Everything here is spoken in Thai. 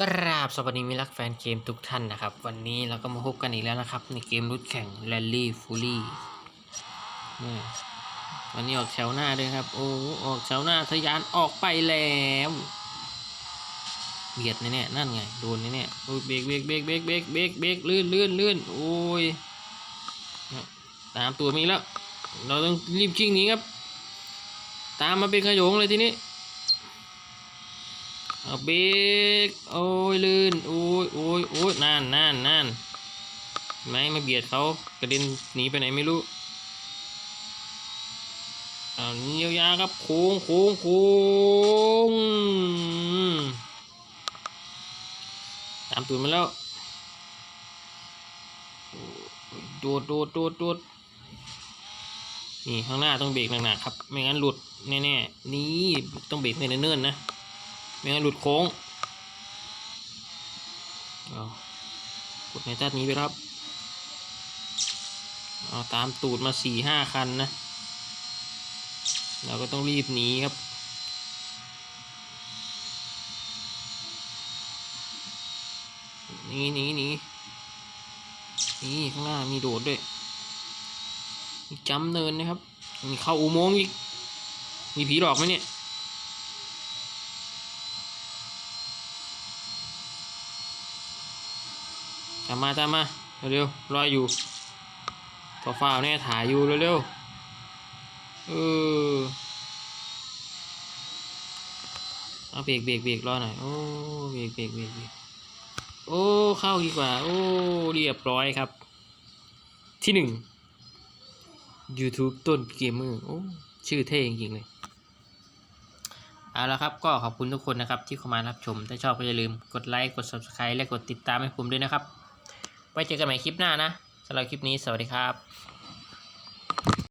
กราบสวัสดีมิตรรักแฟนเกมทุกท่านนะครับ วันนี้เราก็มาพบกันอีกแล้วนะครับ ในเกมรุดแข่ง Rally f u l y นี่วันนี้ออกแถวหน้าด้วยครับ โอ้ออกแถวหน้าทะยานออกไปแล้วเบียดแน่ๆนั่นไงโดนแน่ๆโอ้ยเบรกเบรกเบรกเบรกเบรกเบรกเบรกลื่นลื่นลื่นโอ้ยตามตัวมีแล้ว เราต้องรีบชิ่งหนีครับ ตามมาเป็นขยงเลยทีนี้ เอาเบรกโอ้ยลื่นโอ้ยโอ้ยโอ้ยนั่นนั่นนั่นเห็นไหมมาเบียดเขากระเด็นหนีไปไหนไม่รู้เอาเยียวยาครับโค้งโค้งโค้งตามตูดมาแล้วโดดโดดโดดโดดนี่ข้างหน้าต้องเบรกหนักๆครับ ไม่งั้นหลุดแน่ๆนี่ต้องเบรกเนิ่นๆนะ ไม่งั้นหลุดโค้งเอากดในตัดนี้ไปครับ เอาตามตูดมาสี่ห้าคันนะ เราก็ต้องรีบหนีครับหนีหนีหนีนี่ข้างหน้ามีโดดด้วย มีจำเนินนะครับ มีเข้าอุโมงค์อีก มีผีหลอกไหมเนี่ย ตามมาตามมาเร็วๆรออยู่ฟ้าฟ้าเนี่ยถ่ายอยู่เร็วๆเออเอาเบรกเบรกเบรกรอหน่อยโอ้เบรกเบรกเบรกเบรกโอ้เข้าดีกว่า โอ้เรียบร้อยครับ ที่หนึ่ง YouTube ต้นเกมเมอร์โอ้ชื่อเท่จริงๆเลยเอาละครับก็ขอบคุณทุกคนนะครับที่เข้ามารับชม ถ้าชอบก็อย่าลืมกดไลค์ กด Subscribe และกดติดตามให้ผมด้วยนะครับ ไว้เจอกันใหม่คลิปหน้านะสำหรับคลิปนี้สวัสดีครับ